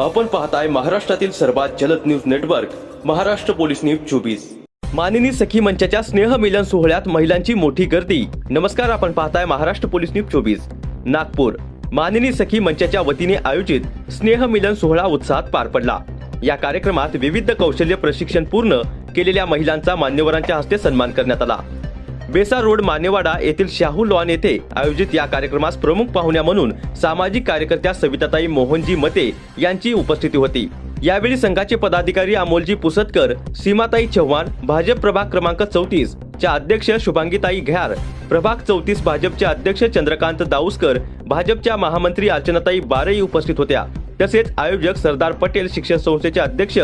आपण पाहताय महाराष्ट्रातील सर्वात जलद news network Maharashtra police news चोवीस. मानिनी सखी मंचाच्या स्नेह मिलन सोहळ्यात महिलांची मोठी गर्दी. नमस्कार आपण पाहताय महाराष्ट्र पोलीस न्यूज चोवीस. नागपूर. मानिनी सखी मंचाच्या वतीने आयोजित स्नेहमिलन सोहळा उत्साहात पार पडला. या कार्यक्रमात विविध कौशल्य प्रशिक्षण पूर्ण केलेल्या महिलांचा मान्यवरांच्या हस्ते सन्मान करण्यात आला. बेसा रोड मानेवाडा येथील शाहू लॉन येथे आयोजित या कार्यक्रमास प्रमुख पाहुण्या म्हणून सामाजिक कार्यकर्त्या सविताताई मोहनजी मते यांची उपस्थिती होती. यावेळी संघाचे पदाधिकारी अमोलजी पुसतकर सीमाताई चव्हाण भाजप प्रभाग क्रमांक चौतीस च्या अध्यक्ष शुभांगीताई घ्यार प्रभाग चौतीस भाजपचे अध्यक्ष चंद्रकांत दाऊसकर भाजपच्या महामंत्री अर्चनाताई बारई उपस्थित होत्या. तसेच आयोजक सरदार पटेल शिक्षण संस्थेचे अध्यक्ष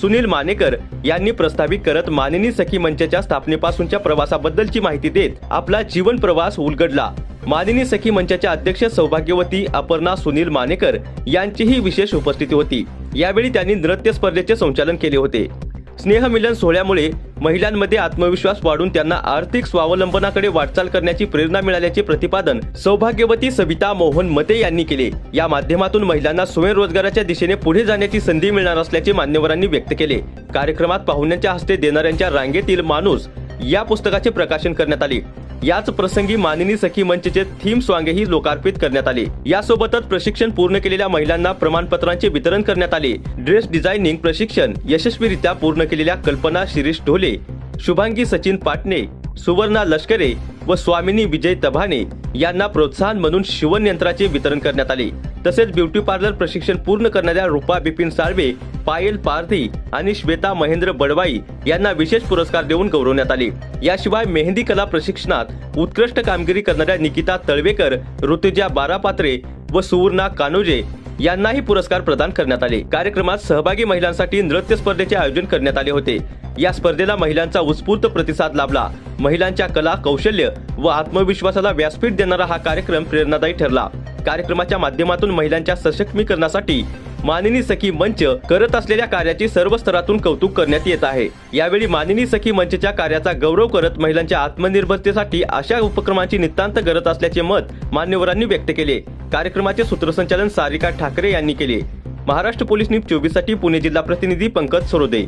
सुनील मानेकर यांनी प्रस्तावित करत मानिनी सखी मंचाच्या स्थापनेपासूनच्या प्रवासाबद्दलची माहिती देत आपला जीवन प्रवास उलगडला. मालिनी सखी मंचाच्या अध्यक्ष सौभाग्यवती अपर्णा सुनील मानेकर यांचीही विशेष उपस्थिती होती. यावेळी त्यांनी नृत्य स्पर्धेचे संचालन केले होते. स्नेहमिलन सोहळ्यामुळे महिलांमध्ये आत्मविश्वास वाढून त्यांना आर्थिक स्वावलंबनाकडे वाटचाल करण्याची प्रेरणा मिळाल्याचे प्रतिपादन सौभाग्यवती सविता मोहन मते यांनी केले. या माध्यमातून महिलांना स्वयंरोजगाराच्या दिशेने पुढे जाण्याची संधी मिळणार असल्याचे मान्यवरांनी व्यक्त केले. कार्यक्रमात पाहुण्यांच्या हस्ते देणाऱ्यांच्या रांगेतील माणूस या पुस्तकाचे प्रकाशन करण्यात आले. याच प्रसंगी मानिनी सखी मंचचे थीम स्वांगेही लोकार्पित करण्यात आले. यासोबतच प्रशिक्षण पूर्ण केलेल्या महिलांना प्रमाणपत्रांचे वितरण करण्यात आले. ड्रेस डिझायनिंग प्रशिक्षण यशस्वीरित्या पूर्ण केलेल्या कल्पना शिरीष ढोले शुभांगी सचिन पाटणे सुवर्णा लष्करे व स्वामिनी विजय तभाने यांना प्रोत्साहन म्हणून शिवण यंत्राचे वितरण करण्यात आले. तसेच ब्युटी पार्लर प्रशिक्षण पूर्ण करणाऱ्या रुपा बिपिन साळवे पायल पारधी आणि श्वेता महेंद्र बडवाई यांना विशेष पुरस्कार देऊन गौरवण्यात आले. याशिवाय मेहंदी कला प्रशिक्षणात उत्कृष्ट कामगिरी करणाऱ्या निकिता तळवेकर ऋतुजा बारापात्रे व सुवर्णा कानोजे यांनाही पुरस्कार प्रदान करण्यात आले. कार्यक्रमात सहभागी महिलांसाठी नृत्य स्पर्धेचे आयोजन करण्यात आले होते. या स्पर्धेला महिलांचा उत्स्फूर्त प्रतिसाद लाभला. महिलांच्या कला कौशल्य व आत्मविश्वासाला व्यासपीठ देणारा हा कार्यक्रम प्रेरणादायी ठरला. कार्यक्रमाच्या माध्यमातून महिलांच्या सशक्तीकरणासाठी मानिनी सखी मंच करत असलेल्या कार्याची सर्व स्तरातून कौतुक करण्यात येत आहे. यावेळी मानिनी सखी मंचच्या कार्याचा गौरव करत महिलांच्या आत्मनिर्भरतेसाठी अशा उपक्रमांची नितांत गरज असल्याचे मत मान्यवरांनी व्यक्त केले. कार्यक्रमाचे सूत्रसंचालन सारिका ठाकरे यांनी केले. महाराष्ट्र पोलीस न्यूज चोवीससाठी पुणे जिल्हा प्रतिनिधी पंकज सरोदे.